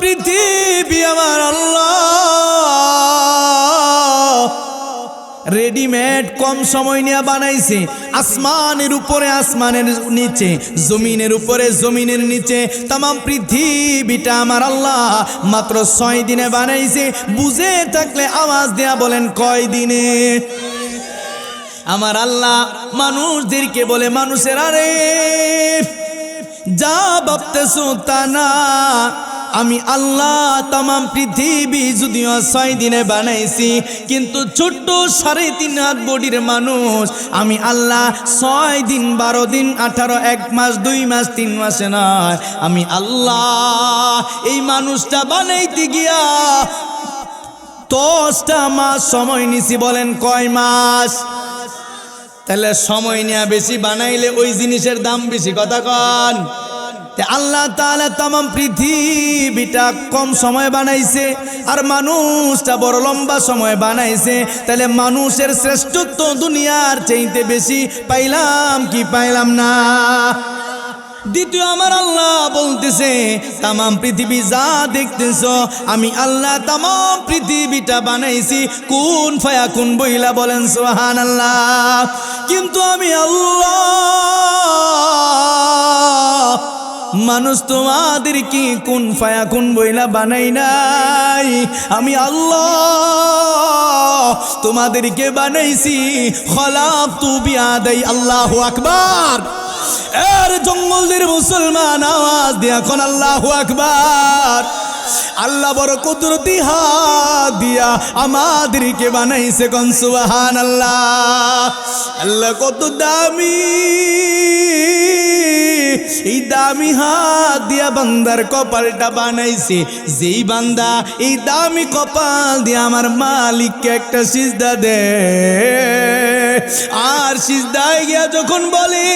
পৃথিবী আমার আল্লাহ। রেডিমেড কম সময় নিয়ে বানাইছে। আসমানের উপরে, আসমানের নিচে, জমিনের উপরে, জমিনের নিচে। তাম পৃথিবীটা আমার আল্লাহ মাত্র ছয় দিনে বানাইছে। বুঝে থাকলে আওয়াজ দেয়া বলেন, কয় দিনে? আমার আল্লাহ মানুষদেরকে বলে, মানুষের আরে, যা ভাবতেছো তা না। আমি আল্লাহ তাম পৃথিবী যদিও ছয় দিনে বানাইছি, কিন্তু ছোট্ট সাড়ে তিন হাত বডির মানুষ, আমি আল্লাহ ছয় দিন, বারো দিন, আঠারো, এক মাস, দুই মাস, তিন মাসে নয়। আমি আল্লাহ এই মানুষটা বানাইতে গিয়া দশটা মাস সময় নিছি বলেন কয় মাস? তাহলে সময় নেওয়া বেশি বানাইলে ওই জিনিসের দাম বেশি, কথা কন। আল্লাহ তাআলা তাম পৃথিবীটা কম সময় বানাইছে আর মানুষটা বড় লম্বা সময় বানাইছে। তাহলে মানুষের শ্রেষ্ঠত্ব দুনিয়ার চাইতে বেশি পাইলাম কি পাইলাম না? দ্বিতীয় আমার আল্লাহ বলতেছে তাম পৃথিবী যা দেখতেছ, আমি আল্লাহ তাম পৃথিবীটা বানাইছি। কোন ফায়া, কোন বইলা বলেন সোহান আল্লাহ কিন্তু আমি আল্লাহ মানুষ তোমাদের কি কোন ফায়া, কোন বইলা বানাই নাই? আমি আল্লাহ তোমাদেরকে বানাইছি। খলাপ তু বিয়াদাই আল্লাহ আকবার। এর জঙ্গলদের মুসলমান আওয়াজ দিয়া কোন আল্লাহ আকবার। আল্লাহ বড় কুদরতি হাত দিয়া আমাদেরকে বানাইছে কোন সুবহান আল্লাহ আল্লাহ কত দামি। এই দামি হাত দিয়া বান্দার কপালটা বানাইছে। যেই বান্দা এই দামি কপাল দিয়া আমার মালিককে একটা সিজদা দে। আর সিজদায় গিয়া যখন বলে,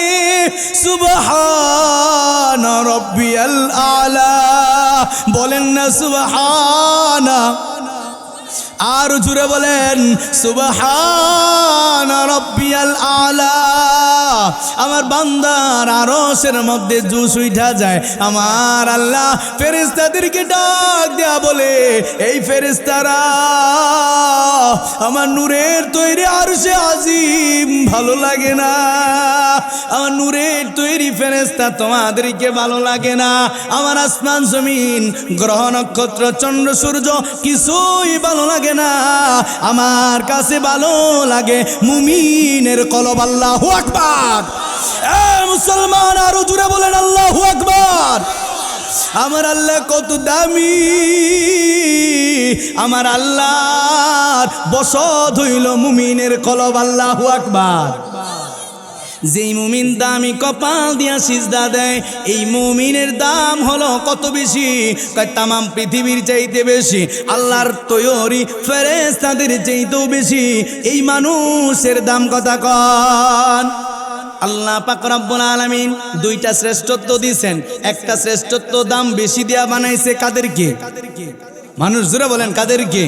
সুবহান রব্বিয়াল আলা, বলেন না, সুবহানা আর জুড়ে বলেন, সুবহান রব্বিয়াল আলা। আমার বান্দার আরশের মধ্যে জুস উঠা যায়। আমার আল্লাহ ফেরেশতাদেরকে ডাক দেয়া বলে, এই ফেরেশতারা, আমার নূরের তৈরি আরশে আজিম, ভালো লাগে না। আমার নূরের তৈরি ফেরেশতা তোমাদেরকে ভালো লাগে না। আমার আসমান জমিন, গ্রহ নক্ষত্র, চন্দ্র, সূর্য কিছুই ভালো লাগে না। আমার কাছে ভালো লাগে মুমিনের কলব। আল্লাহ এ মুসলমান, আরও জুড়ে বলেন আল্লাহ আকবার। আমার আল্লাহ কত দামি। আমার আল্লাহ বসত হইল মুমিনের কলব। আল্লাহ আকবার। যেই মুমিন দামি কপাল দিয়া সিজদা দেয়, এই মুমিনের দাম হলো কত বেশি? কয়, তামাম পৃথিবীর চাইতে বেশি, আল্লাহর তৈরি ফেরেস তাদের চাইতেও বেশি। এই মানুষের দাম কথা কন। আল্লাহ পাক রব্বুল আলামিন দুইটা শ্রেষ্ঠত্ব দিয়েছেন। একটা শ্রেষ্ঠত্ব দাম বেশি দিয়া বানাইছে কাদেরকে? মানুষ জুড়ে বলেন, কাদেরকে?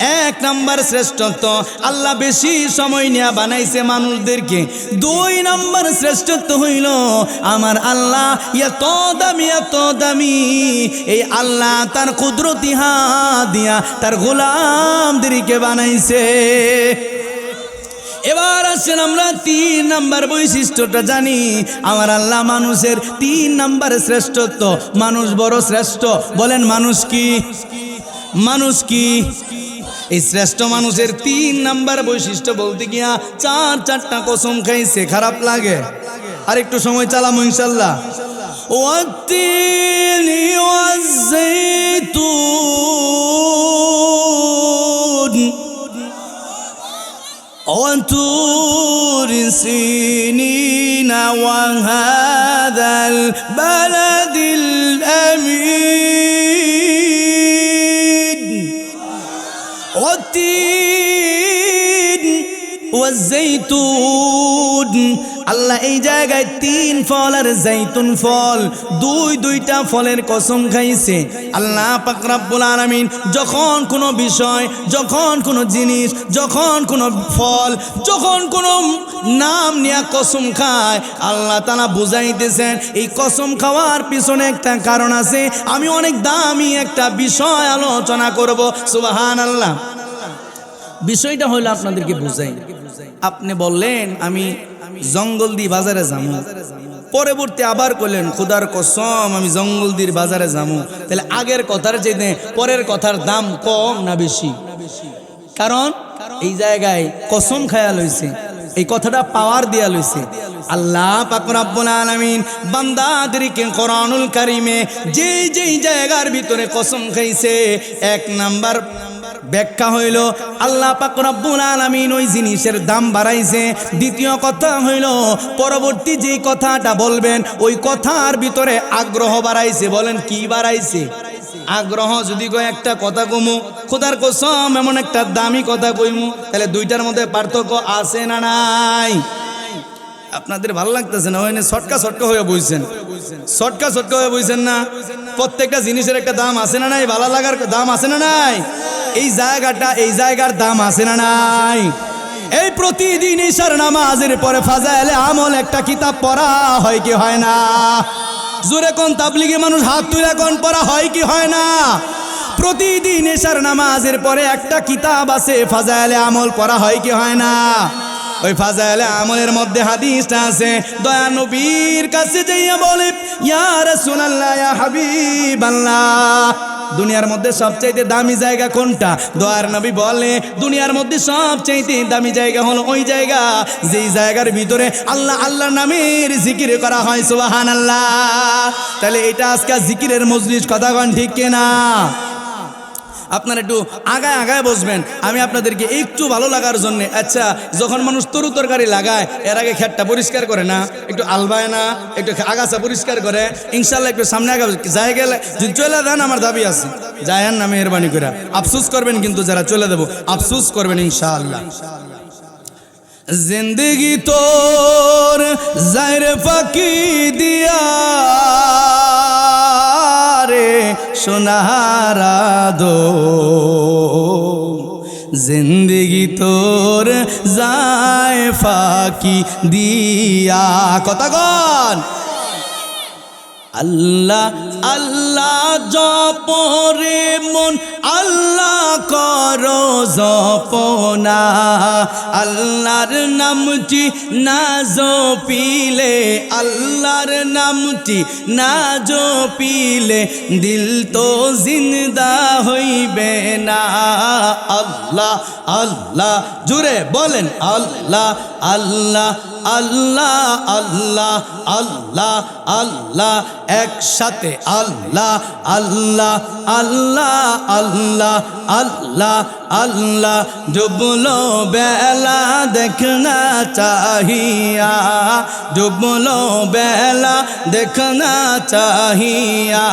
এক নাম্বার শ্রেষ্ঠত্ব। আল্লাহ বেশি সময় নিয়ে বানাইছে মানুষদেরকে। দুই নাম্বার শ্রেষ্ঠত্ব হইল, আমার আল্লাহ এত দামি এত দামি। এই আল্লাহ তার কুদরতি হাত দিয়া তার গোলামদেরকে বানাইছে। এবার আসেন আমরা তিন নাম্বার বৈশিষ্ট্যটা জানি। আমার আল্লাহ মানুষের তিন নাম্বার শ্রেষ্ঠত্ব। মানুষ বড় শ্রেষ্ঠ, বলেন মানুষ কি? মানুষ কি? এই শ্রেষ্ঠ মানুষের তিন নাম্বার বৈশিষ্ট্য বলতে গিয়া চার চারটা কসম খাইছে খারাপ লাগে আর একটু সময় চালাম ইনশাল্লাহ والتين والزيتون وطور سنين وهذا البلد الأمين আল্লাহ এই জায়গায় তিন ফল আর জৈতুন ফল, দুই দুইটা ফলের কসম খাইছে। আল্লাহ পাকরাবুল আলমিন যখন কোনো বিষয়, যখন কোনো জিনিস, যখন কোনো ফল, যখন কোনো নাম নেয়া কসম খায়, আল্লাহ তালা বুঝাইতেছেন, এই কসম খাওয়ার পিছনে একটা কারণ আছে। আমি অনেক দামি একটা বিষয় আলোচনা করব সুবাহান আল্লাহ বিষয়টা হলো আপনাদেরকে বুঝাই। আপনি বললেন, আমি জঙ্গল দি বাজারে যাব পরবর্তী আবার করলেন খুদার কসম, আমি জঙ্গল দির বাজারে যাব তাহলে আগের কথার চেয়ে পরের কথার দাম কম না বেশি? কারণ এই জায়গায় কসম খায়া লইছে, এই কথাটা পাওয়ার দিয়া লইছে। আল্লাহ পাক রব্বুল আলামিন বান্দাদেরকে কোরআনুল কারিমে যেই যেই জায়গার ভিতরে কসম খাইছে, এক নাম্বার ব্যাখ্যা হইল, আল্লাহ পাক আলামিন ওই জিনিসের দাম বাড়াইছে। দ্বিতীয় কথা হইল, পরবর্তী যে কথাটা বলবেন, ওই কথার ভিতরে আগ্রহ বাড়াইছে। বলেন, কি বাড়াইছে? আগ্রহ যদি কয় একটা কথা কমু, খোদার কসম, এমন একটা দামি কথা কইমু, তাহলে দুইটার মধ্যে পার্থক্য আছে না নাই? আপনাদের ভালো লাগতেছে না ওইনে ছটকা ছটকা হয়ে বইছেন। ছটকা ছটকা হয়ে বইছেন না? প্রত্যেকটা জিনিসের একটা দাম আছে না নাই? ভালো লাগার দাম আছে না নাই? এই জায়গাটা, এই জায়গার দাম আছে না নাই? এই প্রতিদিন ঈশার নামাজের পরে ফাজাইলে আমল একটা কিতাব পড়া হয় কি হয় না? জোরে কোন তাবলিগে মানুষ হাত তুলে কোন পড়া হয় কি হয় না? প্রতিদিন এশার নামাজের পরে একটা কিতাব আছে, ফাজাইলে আমল পড়া হয় কি হয় না? ওই ফাজাইলে আমলের মধ্যে হাদিসটা আছে, দয়া নবীর কাছে যাইয়া বলে, ইয়া রাসূলুল্লাহ, ইয়া হাবিবাল্লাহ, দুনিয়ার মধ্যে সবচাইতে দামি জায়গা কোনটা? দয়ার নবী বলে, দুনিয়ার মধ্যে সবচাইতে দামি জায়গা হলো ওই জায়গা, যেই জায়গার ভিতরে আল্লাহ আল্লাহ নামের জিকির করা হয় সুবাহান আল্লাহ তাহলে এটা আজকে জিকিরের মজলিস, কথাগণ ঠিক কিনা? আপনারা একটু আগায় আগায় বসবেন। আমি আপনাদেরকে একটু ভালো লাগার জন্য আচ্ছা যখন মানুষ তরু তরকারি লাগায়, এর আগে খেটটা পরিষ্কার করে না, একটু আলবায় না, একটু আগাছা পরিষ্কার করে ইনশাল্লাহ একটু সামনে আগে যাই গেলে, যদি চলে দেন আমার দাবি আছে। যায়ান না, মেহরবানি করে। আফসুস করবেন কিন্তু যারা চলে দেবো, আফসুস করবেন ইনশাআল্লাহ। জিন্দগি তোর জায়র ফাঁকি দিয়া রে সোনাহারা দো জিন্দগি তোর যায় ফাঁকি দিয়া। কথা কন। আল্লাহ আল্লাহ জপরে মন, আল্লাহ করো জপনা। আল্লাহর নামটি না জপিলে, আল্লাহর নামটি না জপিলে, দিল তো জিন্দা হইবে না। আল্লাহ আল্লাহ জুড়ে বলেন আল্লাহ আল্লাহ আল্লাহ আল্লাহ আল্লাহ আল্লাহ একসাথে আল্লাহ আল্লাহ আল্লাহ আল্লাহ আল্লাহ আল্লাহ। ডুবলো বেলা দেখনা চাহিয়া ডুবলো বেলা দেখনা চাহিয়া।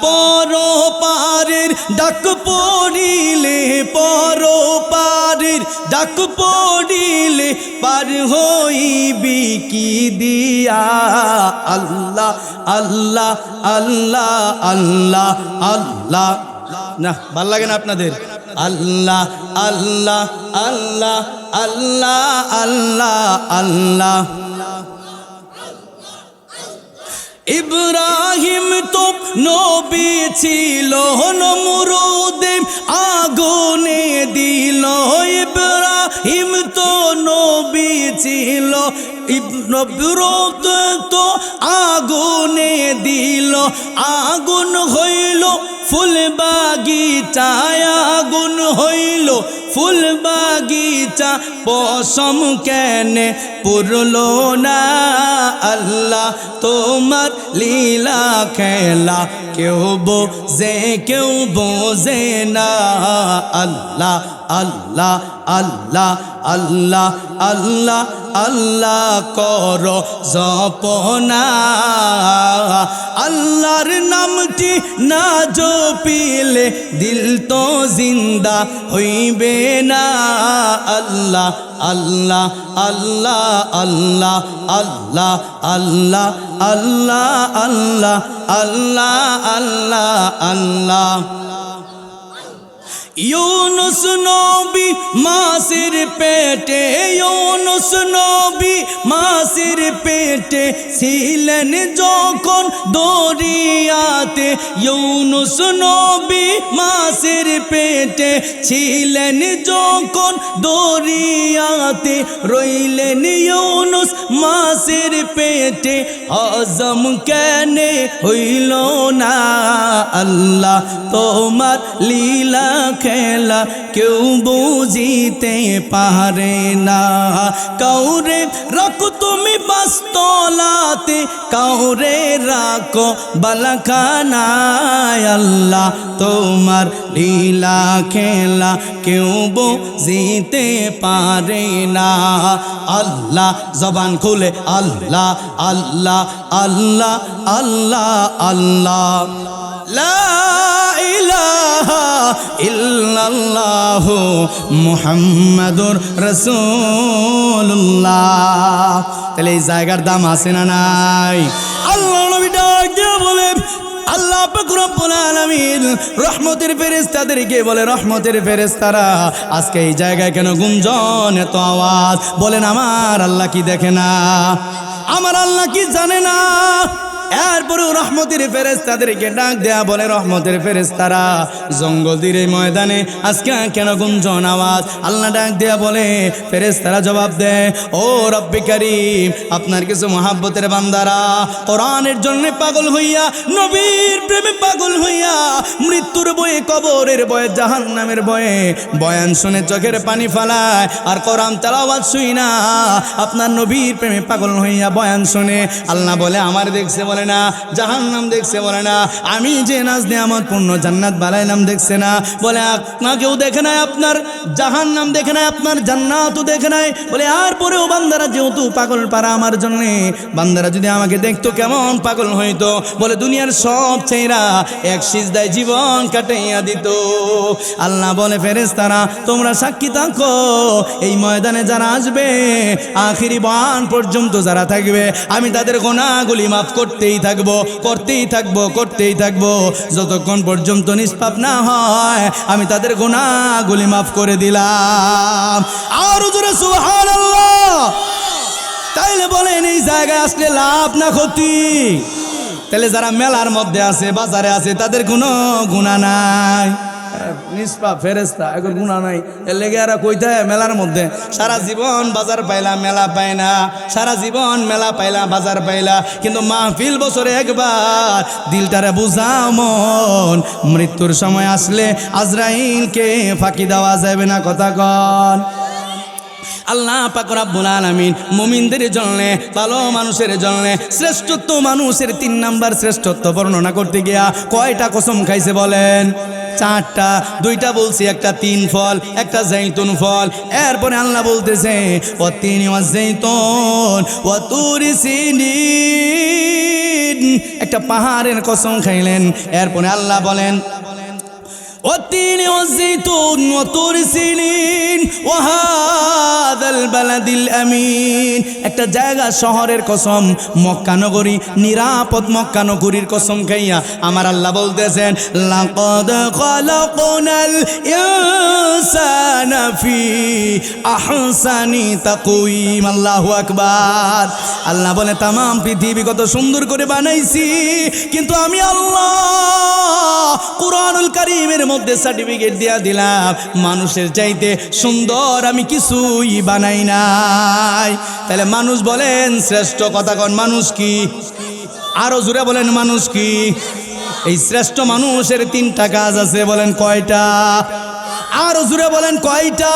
পর পারের ডাক পড়িলে পর পারের ডাক পড়িলে পার হইবি কি দিয়া? আল্লাহ আল্লাহ আল্লাহ আল্লাহ আল্লাহ আল্লাহ। না, ভালো লাগে না আপনাদের? আল্লাহ আল্লাহ আল্লাহ আল্লাহ আল্লাহ আল্লাহ। ইব্রাহিম তো নবী ছিল নমরুদে আগুনে দিল। ইব্রাহিম তো ছিল। ইব্রত তো আগুনে দিল। আগুন হইল ফুল বাগিচায় আগুন হইল ফুল বাগিচা পশম কেনে পুরলো না আল্লাহ, তোমার লীলা খেলা কেউ বোঝে কেউ বোঝে না। আল্লাহ আল্লাহ আল্লাহ আল্লাহ আল্লাহ আল্লাহ কর জপনা। আল্লাহর নামটি না জপিলে দিল তো জিন্দা হইবে না আল্লাহ আল্লাহ আল্লাহ আল্লাহ আল্লাহ আল্লাহ আল্লাহ আল্লাহ আল্লাহ আল্লাহ আল্লাহ ইউনুস নবী মাসির পেটে, ইউনুস নবী মাসির পেটে ছিলেন যখন দরিয়াতে, ইউনুস নবী মাসির পেটে ছিলেন যখন দরিয়াতে, রইলেন ইউনুস মাসির পেটে। হজম কেনে হইল না আল্লাহ তোমার লীলা খেলা কেউ বুঝিতে পারে না। কাউরে রাখো তুমি বাস্তলাতে, কাউরে রাখো বালাখানায়। আল্লাহ তোমার লীলা খেলা কেউ বুঝিতে পারে না। আল্লাহ জবান খুলে, আল্লাহ আল্লাহ আল্লাহ আল্লাহ আল্লাহ। লা ইলাহা ইল্লাল্লাহু মুহাম্মাদুর তাহলে এই জায়গার দাম আছে না নাই? আল্লাহ নবী ডাক দিয়ে বলে, আল্লাহ রব্বুল আলামিন রহমতের ফেরেশতাদেরকে বলে, রহমতের ফেরেশতারা, আজকে এই জায়গায় কেন গুঞ্জন, এত আওয়াজ? বলেন, আমার আল্লাহ কি দেখে না? আমার আল্লাহ কি জানে না? এরপরেও রহমতের ফেরেস তাদেরকে ডাক দেয়া বলে রহমতের ফেরেস তারা জঙ্গল এই ময়দানে, আজকে কেন গুঞ্জন আওয়াজ? আল্লাহ ডাক দেয়া বলে ফেরেস তারা জবাব দেয়, ও রব্বি করিম, আপনার কিছু মহাব্বতের বান্দারা, কোরআনের জন্য পাগল হইয়া, নবীর প্রেমে পাগল হইয়া, মৃত্যুর বয়ে, কবরের বয়ে জাহান নামের বয়ে, বয়ান শুনে চোখের পানি ফালায়, আর কোরআন তেলাওয়াত শুই না, আপনার নবীর প্রেমে পাগল হইয়া বয়ান শুনে, আল্লাহ বলে, আমার দেখছে বলে না জাহান নাম দেখছে বলে না, আমি যে নাজ নিয়ামত পূর্ণ জান্নাত বালাইলাম দেখছে না। বলে আপনাকেও দেখে নাই আপনার? জাহান নাম দেখে নাই আপনার? জান্নাতও দেখে নাই? বলে, আর পরেও বান্দারা যেহেতু পাগল পারা আমার জন্যে, বান্দারা যদি আমাকে দেখতো কেমন পাগল হইতো? বলে, দুনিয়ার সব চেয়েরা এক সিজদায় জীবন কাটাইয়া দিত। আল্লাহ বলে ফেরেস তারা তোমরা সাক্ষী থাকো, এই ময়দানে যারা আসবে, আখিরি বান পর্যন্ত যারা থাকবে, আমি তাদের গোনাগুলি মাফ করতেই থাকব করতেই থাকব করতেই থাকব। যতক্ষণ পর্যন্ত নিষ্পাপ না হয়, আমি তাদের গোনাগুলি মাফ করে দিলাম। আর জোরে তাইলে বলেন, এই জায়গায় আসলে লাভ না ক্ষতি? তাহলে যারা মেলার মধ্যে আছে, বাজারে আছে, তাদের কোনো গুণা নাই। নিষ্পা ফেরেস্তা এখন গুণা নাই। এর লেগে আর কইতে মেলার মধ্যে? সারা জীবন বাজার পাইলা, মেলা পায় না। সারা জীবন মেলা পাইলা, বাজার পাইলা। কিন্তু মাহফিল বছরে একবার দিলটারে বুঝাও মৃত্যুর সময় আসলে আজরাইলকে ফাঁকি দেওয়া যাবে না, কথা কন। আল্লাহ পাক রাব্বুল আলামিন মুমিনদের জন্য, ভালো মানুষের জন্য, শ্রেষ্ঠত্ব মানুষের তিন নাম্বার শ্রেষ্ঠত্ব বর্ণনা করতে গিয়া কয়টা কসম খাইছে বলেন? চারটা, দুইটা বলছি, একটা তিন ফল, একটা জৈতুন ফল। এরপরে আল্লাহ বলতেছে ও তিন জৈতন ও তুর সিনি একটা পাহাড়ের কসম খাইলেন। এরপরে আল্লাহ বলেন والتين والزيتون وطور سينين وهذا البلد الأمين একটা জায়গা শহরের কসম মক্কা নগরী নিরাপদ মক্কা নগরীর কসম খাইয়া আমার আল্লাহ বলতেছেন লাকাদ খালাকনাল ইনসানা ফি আহসানি তাকওয়িম আল্লাহু আকবার আল্লাহ বলে তামাম পৃথিবী কত সুন্দর করে বানাইছি কিন্তু আমি আল্লাহ কোরআনুল কারীমের মধ্যে সার্টিফিকেট দিয়া দিলাম। মানুষের চাইতে সুন্দর আমি কিছুই বানাই নাই। তাহলে মানুষ বলেন, শ্রেষ্ঠ কথা কন মানুষ কি? আরও জুড়ে বলেন, মানুষ কি? এই শ্রেষ্ঠ মানুষের তিনটা কাজ আছে, বলেন কয়টা? আরও জুড়ে বলেন, কয়টা?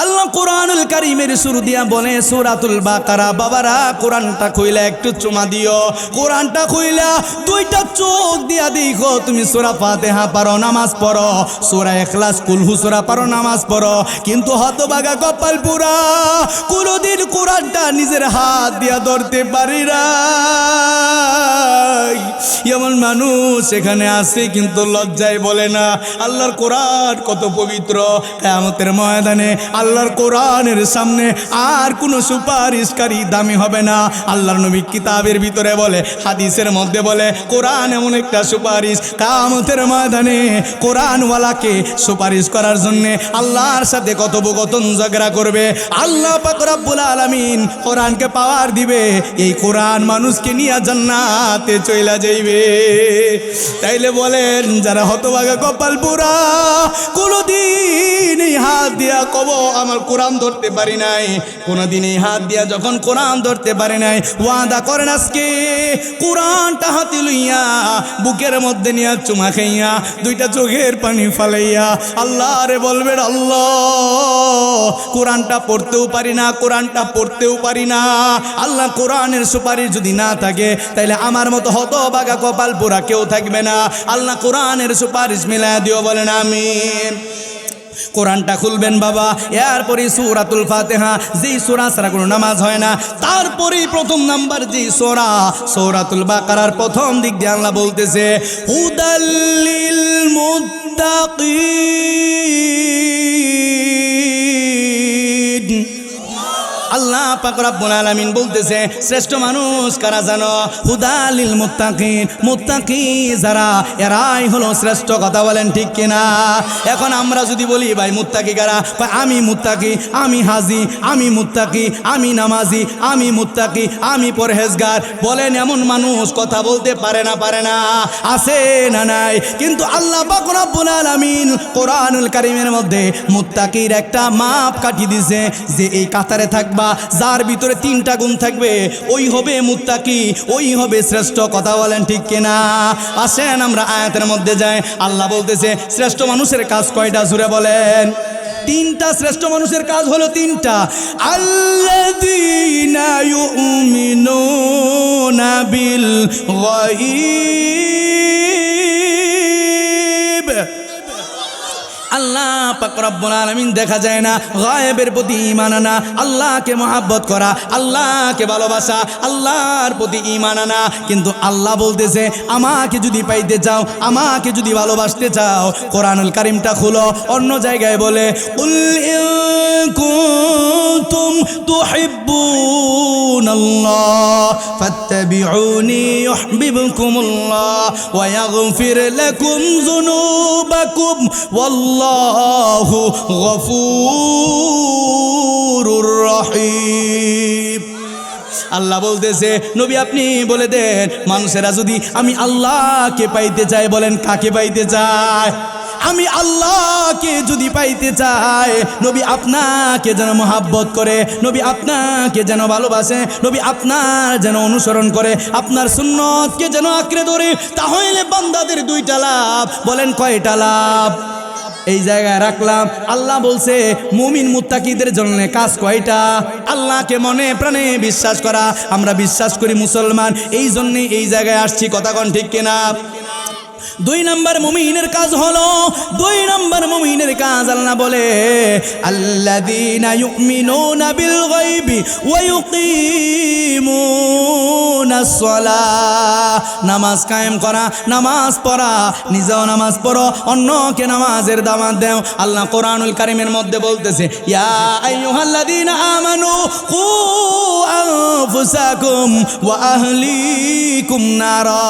আল্লাহ কোরআনুল কারিমের শুরু দিয়া বলে, সূরাতুল বাকারা, বাবারা, কোরআনটা কইলা একটু চুমা দিও। কোরআনটা কইলা দুইটা চোখ দিয়া দেখো, তুমি সূরা ফাতিহা পারো, নামাজ পড়ো। সূরা ইখলাস কুলহু সূরা পারো, নামাজ পড়ো। কিন্তু হতবাগা কপাল পুরা, কোনোদিন কোরআনটা নিজের হাত দিয়া ধরতে পারি এমন মানুষ এখানে আসে কিন্তু লজ্জায় বলে না, আল্লাহর কোরআন কত পবিত্র। কেয়ামতের ময়দানে আল্লাহর কোরআনের সামনে আর কোনো সুপারিশকারী দামি হবে না। আল্লাহর নবী কিতাবের ভিতরে বলে, হাদিসের মধ্যে বলে, কোরআন এমন একটা সুপারিশ কামতের ময়দানে কোরআনওয়ালাকে সুপারিশ করার জন্যে আল্লাহর সাথে কথোপকথন ঝগড়া করবে। আল্লাহ পাক রব্বুল আলামিন কোরআনকে পাওয়ার দিবে। এই কোরআন মানুষকে নিয়ে জান্নাতে চইলা যাইবে। তাইলে বলেন, যারা হতভাগা কপাল পুরা কোনোদিন হাত দিয়া কব আমার কোরআন ধরতে পারি নাই। কোনোদিন এই হাত দিয়া যখন কোরআন ধরতে পারি নাই, ওয়াদা করেন আজকে, কোরআনটা হাতে লইয়া, বুকের মধ্যে নিয়া চুমা খাইয়া, দুইটা চোখের পানি ফালাইয়া আল্লাহ রে বলবেন, আল্লাহ, কোরআনটা পড়তেও পারি না, কোরআনটা পড়তেও পারি না। আল্লাহ কোরআনের সুপারিশ যদি না থাকে তাহলে আমার মতো হত বাগা কপাল পোড়া কেউ থাকবে না। আল্লাহ কোরআনের সুপারিশ মিলায় দিও, বলেন, আমিন। কোরআনটা খুলবেন বাবা। এরপরে সুরাতুল ফাতেহা, যে সোরা ছাড়া কোনো নামাজ হয় না। তারপরেই প্রথম নাম্বার যেই সোরা, সৌরাতুল বাকারার প্রথম দিক দিয়ে আল্লাহ বলতেছে উদাল্লিল মুত্তাকিন। পাক বলতেছে, শ্রেষ্ঠ মানুষ কারা জানো? হুদালিল যারা, এরাই হলো শ্রেষ্ঠ কথা বলেন ঠিক কিনা? এখন আমরা যদি বলি, ভাই কারা? আমি আমি হাজি, আমি আমি নামাজি, আমি আমি পরহেজগার। বলেন, এমন মানুষ কথা বলতে পারে না পারে না। আছে না নাই? কিন্তু আল্লাহ পাক রব্বুল আলামিন কোরআনুল কারীমের মধ্যে মুত্তাকির একটা মাপ কাটি দিছে যে, এই কাতারে থাকবা যার ভিতরে তিনটা গুণ থাকবে। ওই হবে মুত্তাকি, ওই হবে শ্রেষ্ঠ, কথা বলেন ঠিক কিনা? আসেন আমরা আয়াতের মধ্যে যাই। আল্লাহ বলতেছে, শ্রেষ্ঠ মানুষের কাজ কয়টা? জুড়ে বলেন। তিনটা শ্রেষ্ঠ মানুষের কাজ হলো তিনটা। ইউমিনুনা বিল আল্লাহ পাক রব্বুল আলামিন দেখা যায় না, গায়েবের প্রতি ঈমান আনা, আল্লাহকে মহাব্বত করা, আল্লাহকে ভালোবাসা, আল্লাহর প্রতি আনা। কিন্তু আল্লাহ বলতেছে, আমাকে যদি পাইতে চাও, আমাকে যদি ভালোবাসতে চাও, কোরআনুল কারিমটা খুলো, অন্য জায়গায় বলে কুল ইন কুনতুম তুহিব্বুনাল্লাহ, ফাত্তাবিউনি ইউহিব্বুকুমুল্লাহ, ওয়া ইয়াগফির লাকুম যুনুবাকুম ওয়াল্লাহু গফুরুর রহিম। আল্লাহ বলতেছে, নবী আপনি বলে দেন, মানুষেরা যদি আমি আল্লাহকে পাইতে চাই বলেন কাকে পাইতে চায়? আমি আল্লাহকে যদি পাইতে চাই নবী আপনাকে যেন মহাব্বত করে, নবী আপনাকে যেন ভালোবাসে, নবী আপনার যেন অনুসরণ করে, আপনার সুন্নতকে যেন আঁকড়ে ধরে, তাহলে বান্দাদের দুইটা লাভ, বলেন কয়টা লাভ? এই জায়গায় রাখলাম। আল্লাহ বলছে, মুমিন মুত্তাকিদের জন্য কাজ কয়টা? আল্লাহকে মনে প্রাণে বিশ্বাস করা। আমরা বিশ্বাস করি মুসলমান। এই জন্যে এই জায়গায় আসছি। কথা কন ঠিক কিনা? দুই নম্বর মুমিনের কাজ হলো, দুই নম্বর মুমিনের কাজ আল্লাহ বলে, আল্লাযীনা ইউমিনুনা বিল গায়বি ওয়া ইউকিমুনাস সালাহ। নামাজ কায়েম করা, নামাজ পড়া, নিজেও নামাজ পড়ো, অন্যকে নামাজের দাওয়াত দেও। আল্লাহ কোরআনুল কারীমের মধ্যে বলতেছে, ইয়া আইয়ুহাল্লাযীনা আমানু কু আনফুসাকুম ওয়া আহলিকুম নারা।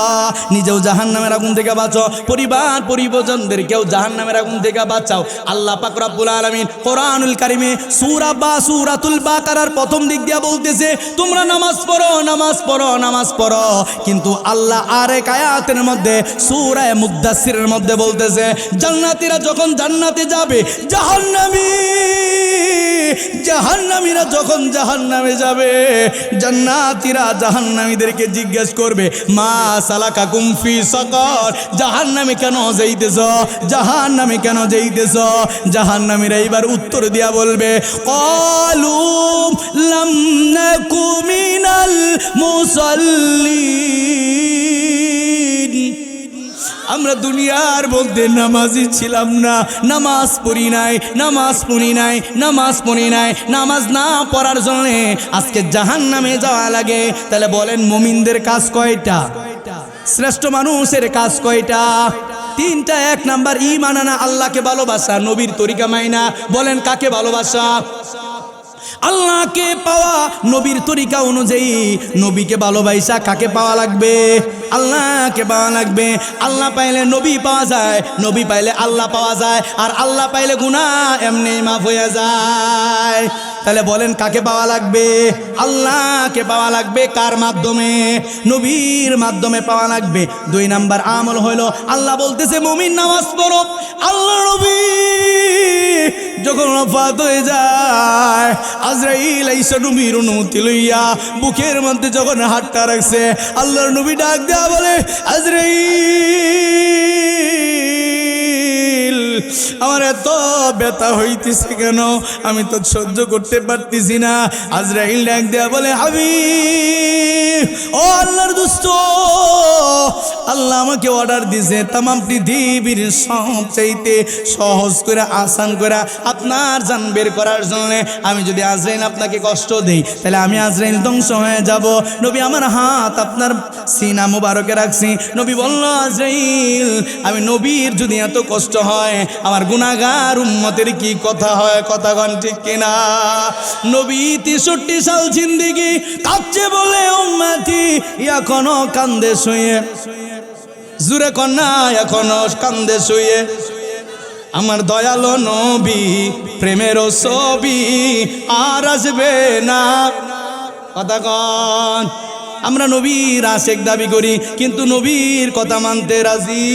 নিজেও জাহান্নামের আগুন থেকে বাঁচো। পরিবার, পরিবজনদের কেউ জাহান্নামের আগুন থেকে বাঁচাও। আল্লাহ পাক রব্বুল আলামিন কোরআনুল কারিমে সূরা বা সূরাতুল বাকারার প্রথম দিক দিয়া বলতেছে, তোমরা নামাজ পড়ো নামাজ পড়ো নামাজ পড়ো। কিন্তু আল্লাহ আরেক আয়াতের মধ্যে, সূরায়ে মুদ্দাসসিরের মধ্যে বলতেছে, জান্নাতীরা যখন জান্নাতে যাবে, জাহান্নামী জাহান্নামীরা যখন জাহান্নামে যাবে, জান্নাতীরা জাহান্নামীদেরকে জিজ্ঞেস করবে, মা সালাকা কুমফি সকর, জাহান্নামে কেন যাইতেছ? জাহান্নামে কেন যাইতেছ? জাহান্নামীরা এইবার উত্তর দিয়া বলবে, কলু লাম নাকু মিনাল মুসাল্লিন। আমরা দুনিয়ার মধ্যে নামাজি ছিলাম না। নামাজ পড়ি নাই, নামাজ পড়ি নাই, নামাজ পড়ি নাই, নামাজ না পড়ার জন্যে আজকে জাহান নামে যাওয়া লাগে। তাহলে বলেন মুমিনদের কাজ কয়টা? শ্রেষ্ঠ মানুষের কাজ কয়টা? তিনটা, এক নাম্বার ই মানানা আল্লাহকে ভালোবাসা, নবীর তরিকা মাইনা। বলেন কাকে ভালোবাসা? আল্লাহকে পাওয়া নবীর তরিকা অনুযায়ী নবীকে ভালোবাসা কাকে পাওয়া লাগবে? আল্লাহকে পাওয়া লাগবে। আল্লাহ পাইলে নবী পাওয়া যায়, নবী পাইলে আল্লাহ পাওয়া যায়, আর আল্লাহ পাইলে গুণা এমনি মাফ হয়ে যায়। তাহলে বলেন, কাকে পাওয়া লাগবে? আল্লাহকে পাওয়া লাগবে কার মাধ্যমে? নবীর মাধ্যমে পাওয়া লাগবে। দুই নাম্বার আমল হইল, আল্লাহ বলতেছে, মমিন, নামাজ পড়ো। আল্লাহ নবী যখন রফাত হয়ে যায়, আজরাইল আইসা নবীর অনুমতি লইয়া বুকের মধ্যে যখন হাতটা রাখছে, আল্লাহর নবী ডাক দেয়া বলে, আজরাইল আমার এত ব্যথা হইতেছে কেন? আমি তো সহ্য করতে পারতেছি না। আজরাইল ডাক দেয়া বলে হাবি ও আল্লাহর দুষ্ট, আল্লাহ আমাকে অর্ডার দিছে তাম পৃথিবীর সব চাইতে সহজ করে, আসান করে আপনার জান বের করার জন্য। আমি যদি আজরাইল আপনাকে কষ্ট দেই, তাহলে আমি আজরাইল ধ্বংস হয়ে যাব। নবী, আমার হাত আপনার সিনা মুবারকে রাখছি। নবী বলল, আজরাইল, আমি নবীর যদি এত কষ্ট হয় আমার গুনাগার উম্মতের কি কথা হয় কথা গণ ঠিক কিনা? নবী তেষট্টি সাল জিন্দিগি কাঁদছে বলে উম্মাতি, এখনও কান্দে শুয়ে। জুরে কন্যা, এখনও কান্দে শুয়ে। আমার দয়ালো নবী, প্রেমের ছবি আর আসবে না। কথা কন আমরা নবীর আশেক দাবি করি, কিন্তু নবীর কথা মানতে রাজি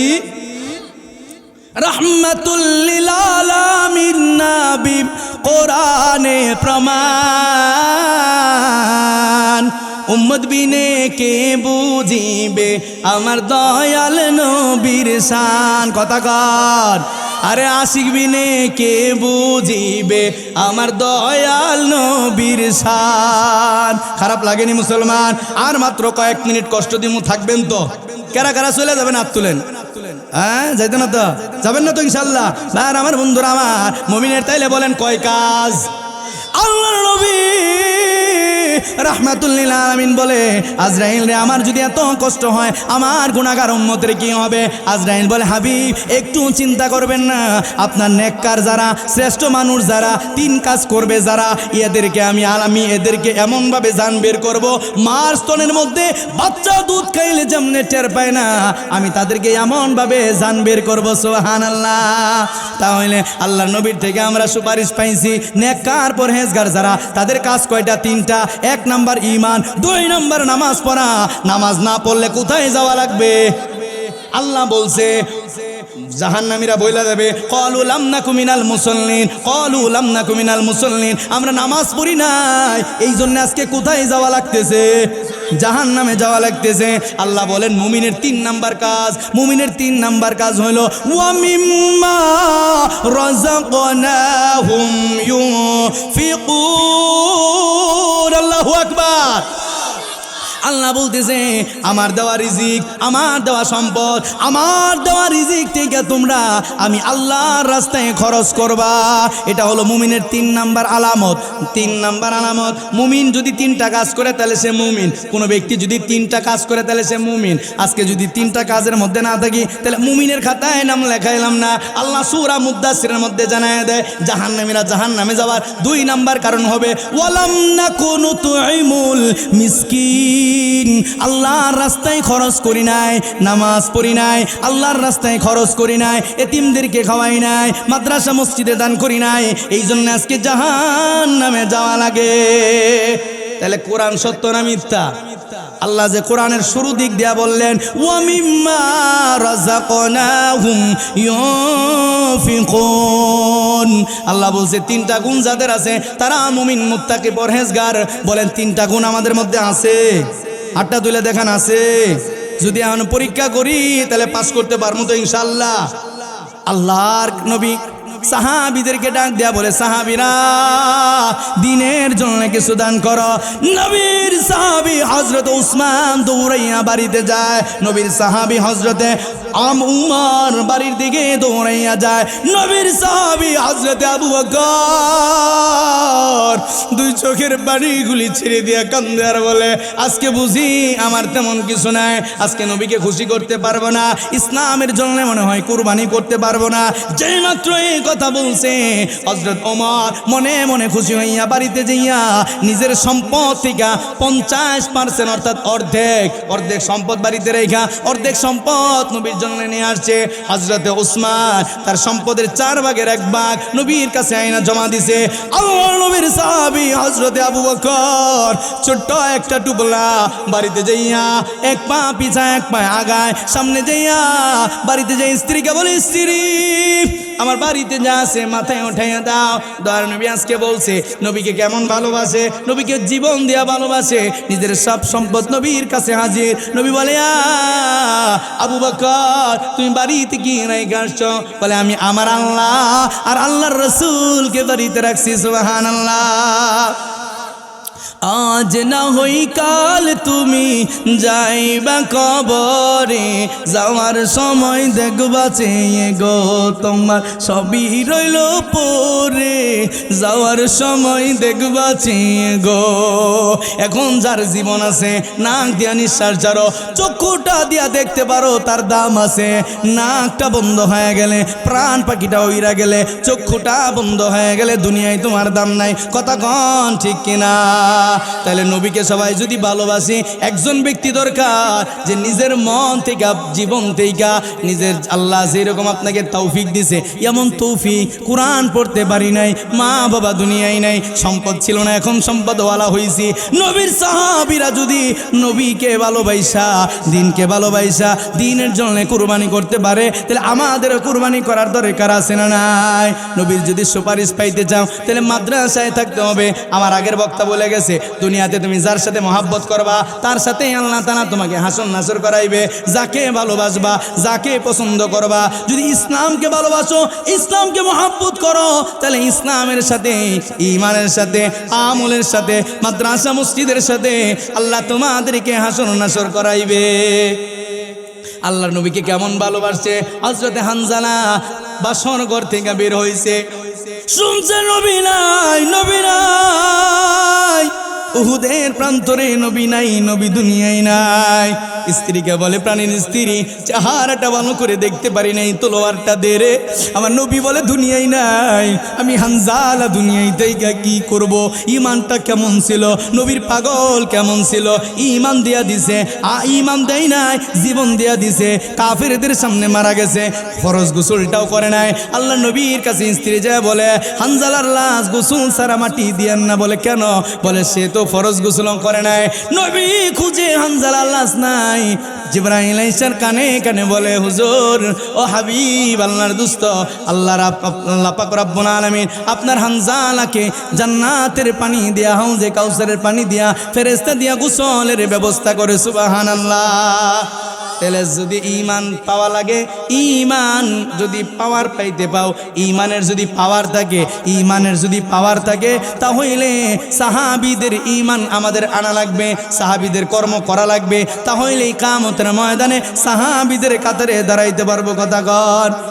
রহমতুল্লিল আলামিন নবী, কোরআনে প্রমাণ। উম্মত বিনে কে বুঝিবে? আমার দয়াল নবীর শান। কথা কর আরে আশিক বিনে কে বুঝিবে? আমার দয়াল নবীর শান। খারাপ লাগেনি মুসলমান? আর মাত্র কয়েক মিনিট কষ্ট দিমু থাকবেন তো? কারা কারা চলে যাবেন হাত তুলেন? হ্যাঁ যাইতে না তো? যাবেন না তো ইনশাল্লাহ? আর আমার বন্ধুরা আমার, মমিনের তাইলে বলেন কয় কাজ? আল্লাহ নবী রাহমাতুল্লিল আলামিন বলে, আজরাইল রে, আমার যদি এত কষ্ট হয়, আমার গুণাগার কি হবে? আজরাইল বলে, হাবিব, একটু চিন্তা করবেন না। আপনার নেককার যারা, শ্রেষ্ঠ মানুষ যারা, তিন কাজ করবে যারা, এদেরকে আমি আলামি এদেরকে এমনভাবে বের করব মার স্তনের মধ্যে বাচ্চা দুধ খাইলে যেমনে টের পায় না। আমি তাদেরকে এমনভাবে জান বের করব সোহান আল্লাহ তাহলে আল্লাহ নবীর থেকে আমরা সুপারিশ পাইছি, নেককার পরহেজগার যারা, তাদের কাজ কয়টা? তিনটা। এক নাম্বার ইমান দুই নাম্বার নামাজ পড়া। নামাজ না পড়লে কোথায় যাওয়া লাগবে? আল্লাহ বলছে জাহান্নামীরা বইলা দেবে, কলু লামনা কুমিনাল মুসল্লিন, কলু লামনা কুমিনাল মুসল্লিন, আমরা নামাজ পড়ি নাই এই জন্য আজকে কোথায় যাওয়া লাগতেছে? জাহান নামে যাওয়া লাগতেছে। আল্লাহ বলেন, মুমিনের তিন নাম্বার কাজ, মুমিনের তিন নাম্বার কাজ ইউনফিকুন। আল্লাহু আকবার। আল্লাহ বলতেছে, আমার দেওয়া রিজিক, আমার দেওয়া সম্পদ, আমার দেওয়া রিজিক থেকে তোমরা আমি আল্লাহর রাস্তায় খরচ করবা। এটা হলো মুমিনের তিন নাম্বার আলামত। তিন নাম্বার আলামত, মুমিন যদি তিনটা কাজ করে তাহলে সে মুমিন। কোনো ব্যক্তি যদি তিনটা কাজ করে তাহলে সে মুমিন। আজকে যদি তিনটা কাজের মধ্যে না থাকি, তাহলে মুমিনের খাতায় নাম লেখাইলাম না। আল্লাহ সুরা মুদাসিরের মধ্যে জানায় দেয় জাহান নামীরা জাহান নামে যাওয়ার দুই নাম্বার কারণ হবে, ওয়ালাম না কোনো তুইমুল মিসকিন। আল্লাহর রাস্তায় খরচ করি নাই, নামাজ পড়ি নাই, আল্লাহর রাস্তায় খরচ করি নাই, এতিমদেরকে খাওয়াই নাই, মাদ্রাসা মসজিদে দান করি নাই, এই জন্য আজকে জাহান নামে যাওয়া লাগে। তাহলে কোরআন সত্য না মিথ্যা? আল্লাহ যে কোরআনের শুরু দিক দিয়া বললেন ওয়ামিম্মা আল্লাহ বলছে, তিনটা গুণ যাদের আছে, তারা মুমিন, মুত্তাকি, পরহেজগার। বলেন, তিনটা গুণ আমাদের মধ্যে আছে। হাতটা তুলে দেখান আছে। যদি এখন পরীক্ষা করি, তাহলে পাশ করতে পারব তো ইনশাল্লাহ আল্লাহর নবী সাহাবিদেরকে ডাক দেয়া বলে, সাহাবিরা, দিনের জন্য কিছু দান কর। নবীর সাহাবি হজরত উসমান দৌড়াইয়া বাড়িতে যায়। নবীর সাহাবি হজরতে আম উমার বাড়ির দিকে দৌড়াইয়া যায়। নবীর সাহাবি হজরতে আবু বকর দুই চোখের বাড়িগুলি ছেড়ে দিয়া কান্দে আর বলে, আজকে বুঝি আমার তেমন কিছু নাই, আজকে নবীকে খুশি করতে পারব না, ইসলামের জন্য মনে হয় কুরবানি করতে পারব না। যেই মাত্র এই কথা বলছে হজরত ওমর মনে মনে খুশি হইয়া বাড়িতে যাইয়া নিজের সম্পদ থেকে পঞ্চাশ পার্সেন্ট অর্থাৎ অর্ধেক অর্ধেক সম্পদ বাড়িতে রেখা অর্ধেক সম্পদ নবীর জন্য নিয়ে আসছে। হজরতে ওসমান তার সম্পদের চার ভাগের এক ভাগ নবীর কাছে আইনা জমা দিছে। আল্লাহ নবীর সাহাবি হজরতে আবু বকর ছোট্ট একটা টুপলা বাড়িতে যাইয়া এক পা পিছা এক পা আগায় সামনে যাইয়া বাড়িতে যাই স্ত্রীকে বলি, স্ত্রী আমার বাড়িতে যা আছে মাথায় উঠাইয়া দাও। দয়ার নবী আজকে বলছে, নবীকে কেমন ভালোবাসে? নবীকে জীবন দেয়া ভালোবাসে। নিজের সব সম্পদ নবীর কাছে হাজির। নবী বলে আবু বকর, তুমি বাড়িতে কি নাই গাছ বলে, আমি আমার আল্লাহ আর আল্লাহর রসুলকে বাড়িতে রাখছি সুবাহান আল্লাহ আজ না হই কাল তুমি যাইবা কবরে, যাওয়ার সময় দেখবা চেয়ে গো তোমার সবই রইল পরে। যাওয়ার সময় দেখবা চেয়ে গো। এখন যার জীবন আছে, নাক দিয়া নিঃশ্বাস যারো চক্ষুটা দিয়া দেখতে পারো, তার দাম আছে। নাকটা বন্ধ হয়ে গেলে, প্রাণ পাখিটা উইরা গেলে, চক্ষুটা বন্ধ হয়ে গেলে দুনিয়ায় তোমার দাম নাই। কথা কন, ঠিক কিনা? তাহলে নবীকে সবাই যদি ভালোবাসি, একজন ব্যক্তি দরকার, যে নিজের মন থেকে জীবন থেকে নিজের আল্লাহ যেরকম আপনাকে তৌফিক দিছে, এমন তৌফিক কোরআন পড়তে পারি নাই। মা বাবা দুনিয়ায় নাই, সম্পদ ছিল না, এখন সম্পদওয়ালা হয়েছি নবীর সাহাবিরা যদি নবীকে ভালোবাসা দিনকে ভালোবাসা দিনের জন্য কুরবানি করতে পারে, তাহলে আমাদেরও কুরবানি করার দরকার আছে না নাই? নবীর যদি সুপারিশ পাইতে চাও, তাহলে মাদ্রাসায় থাকতে হবে। আমার আগের বক্তা বলে গেছে, দুনিয়াতে তুমি যার সাথে মহাব্বত করবা, তার সাথে আল্লাহ তালা তোমাকে হাসন নাসর করাইবে। যাকে ভালোবাসবা, যাকে পছন্দ করবা, যদি ইসলামকে ভালোবাসো, ইসলামকে মহাব্বত করো, তাহলে ইসলামের সাথে ইমানের সাথে, আমলের সাথে, মাদ্রাসা মসজিদের সাথে আল্লাহ তোমাদেরকে হাসন নাসর করাইবে। আল্লাহর নবীকে কেমন ভালোবাসছে? হজরতে হানজালা বাসন ঘর থেকে বের হয়েছে শুনছে নবী নাই নবী নাই। উহুদের প্রান্তরে নবী নাই, নবী দুনিয়ায় নাই। স্ত্রীকে বলে, প্রাণীর স্ত্রী, চেহারাটা ভালো করে দেখতে পারি নাই, তলোয়ারটা দে রে। আমার নবী বলে, দুনিয়ায় নাই। আমি হানজালা দুনিয়ায় দেখা কি করব? ইমানটা কেমন ছিল? নবীর পাগল কেমন ছিল? ইমান দেয়া দিছে, আ ইমান দেয় নাই, জীবন দিয়া দিছে, কাফেরদের সামনে মারা গেছে, ফরজ গোসলটাও করে নাই। আল্লাহ নবীর কাছে স্ত্রী যায় বলে, হানজালার লাশ গোসল সারা মাটি দিয়ান না? বলে, কেন? বলে, সে তো ফরজ গোসল করে নাই। নবী খুঁজে, হানজালার লাশ নাই। জিব্রাহিম ইসার কানে কানে বলে, হুজুর, ও হাবিব, আল্লাহর দুস্ত আল্লাহ আল্লাপাক রব্বুল আলমিন, আপনার হানজালাকে জান্নাতের পানি দেয়া, হাউজে কাউসারের পানি দিয়া ফেরেস্তা দিয়া গুসলের ব্যবস্থা করে, সুবহানাল্লাহ। তাহলে যদি ইমান পাওয়া লাগে ইমান যদি পাওয়ার পাইতে পাও ইমানের যদি পাওয়ার থাকে ইমানের যদি পাওয়ার থাকে, তাহলে সাহাবিদের ইমান আমাদের আনা লাগবে, সাহাবিদের কর্ম করা লাগবে। তাহলে কামতের ময়দানে সাহাবিদের কাতারে দাঁড়াইতে পারব কথা কর